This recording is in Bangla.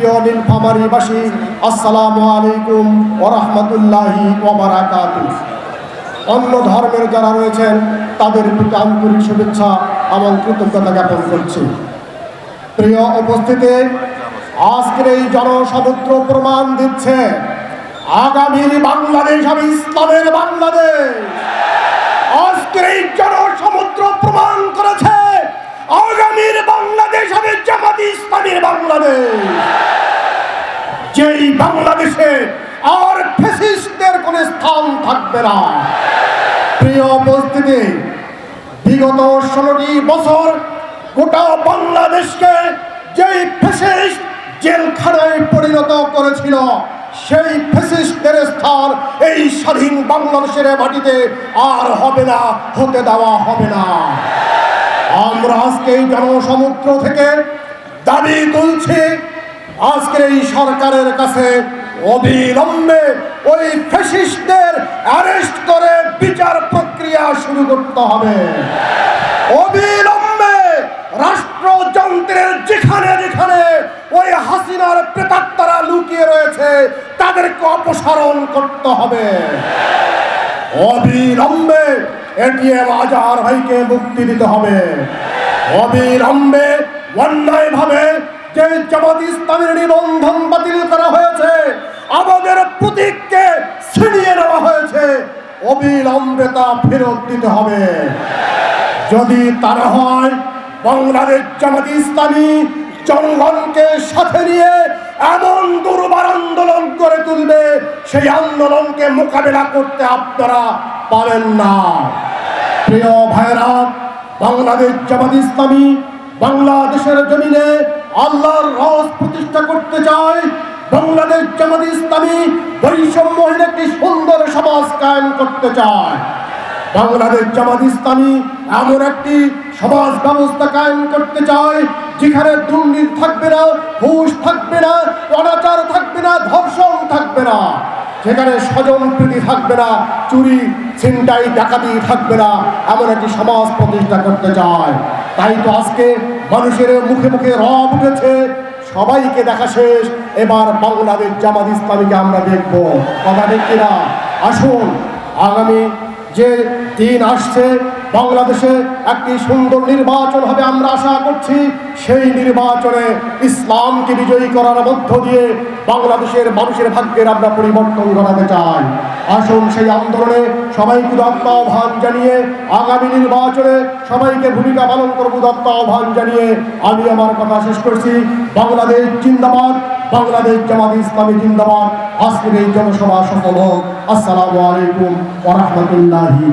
প্রিয় নীলফামারীবাসী আসসালামু আলাইকুম ওরহমতুল্লাহি ওবারাকাতু অন্য ধর্মের যারা রয়েছেন, তাদের প্রতি আন্তরিক শুভেচ্ছা এবং কৃতজ্ঞতা জ্ঞাপন করছি। প্রিয় উপস্থিতি, আজকের এই জনসমুদ্র প্রমাণ দিচ্ছে আগামীর বাংলাদেশ আমি ইসলামের বাংলাদেশ। আজকের এই জনসমুদ্র যেই বাংলাদেশে আর ফেসিস্টদের কোন স্থান থাকবে না। প্রিয় উপস্থিতি, বিগত ষোলোটি বছর গোটা বাংলাদেশকে যেই ফেসিস্ট জেলখানায় পরিণত করেছিল, সেই ফেসিস্টদের স্থান এই স্বাধীন বাংলাদেশের মাটিতে আর হবে না, হতে দেওয়া হবে না। আমরা আজকে এই জনসমুদ্র থেকে দাবি তুলছি আজকের এই সরকারের কাছে অবিলম্বে ওই ফ্যাসিস্টদের অ্যারেস্ট করে বিচার প্রক্রিয়া শুরু করতে হবে। অবিলম্বে রাষ্ট্রযন্ত্রের যেখানে যেখানে ওই হাসিনার প্রেতাত্মারা লুকিয়ে রয়েছে, তাদেরকে অপসারণ করতে হবে। অবিলম্বে এটিএম আজহার ভাইকে মুক্তি দিতে হবে। অবিলম্বে অন্যায়ভাবে বাতিল করা হয়েছে, আমাদের প্রতীককে নেওয়া হয়েছে ফেরত দিতে হবে। যদি তারা হয়, বাংলাদেশ সাথে নিয়ে এমন দুর্বার আন্দোলন করে তুলবে, সেই আন্দোলনকে মোকাবেলা করতে আপনারা পারেন না। প্রিয় ভাইরা বাংলাদেশ জামাত ইসলামী বাংলাদেশের জমিনে আল্লাহর রস প্রতিষ্ঠা করতে চায় বাংলাদেশ জামাত ইসলামী বৈষম্যহীন একটি সুন্দর সমাজ কায়েম করতে চায়। বাংলাদেশ জামাত ইসলামী এমন একটি সমাজ ব্যবস্থা কায়েম করতে চায় যেখানে দুর্নীতি থাকবে না, ঘুষ থাকবে না, অনাচার থাকবে না, ধর্ষণ থাকবে না। যেখানে স্বজন প্রীতি থাকবে না, চুরি, ছিনতাই, ডাকাতি থাকবে না, এমন একটি সমাজ প্রতিষ্ঠা করতে চায়। তাই তো আজকে মানুষের মুখে মুখে রব উঠেছে। সবাইকে দেখা শেষ। এবার বাংলাদেশ জামাত ইসলামীকে আমরা দেখব। কথা ঠিক কিনা? আসুন, আগামী যে দিন আসছে বাংলাদেশে একটি সুন্দর নির্বাচন হবে আমরা আশা করছি। সেই নির্বাচনে ইসলামকে বিজয়ী করার মধ্য দিয়ে বাংলাদেশের মানুষের ভাগ্যের আমরা পরিবর্তন ঘটাতে চাই। আসুন সেই আন্দোলনে সবাইকে দত্ত আহ্বান জানিয়ে আগামী নির্বাচনে সবাইকে ভূমিকা পালন করব দত্ত আহ্বান জানিয়ে আমি আমার কথা শেষ করছি। বাংলাদেশ জিন্দাবাদ, বাংলাদেশ জামাত ইসলামী জিন্দাবাদ। আজকের এই জনসভা সফল হোক। আসসালামু আলাইকুম ওরহমতুল্লাহি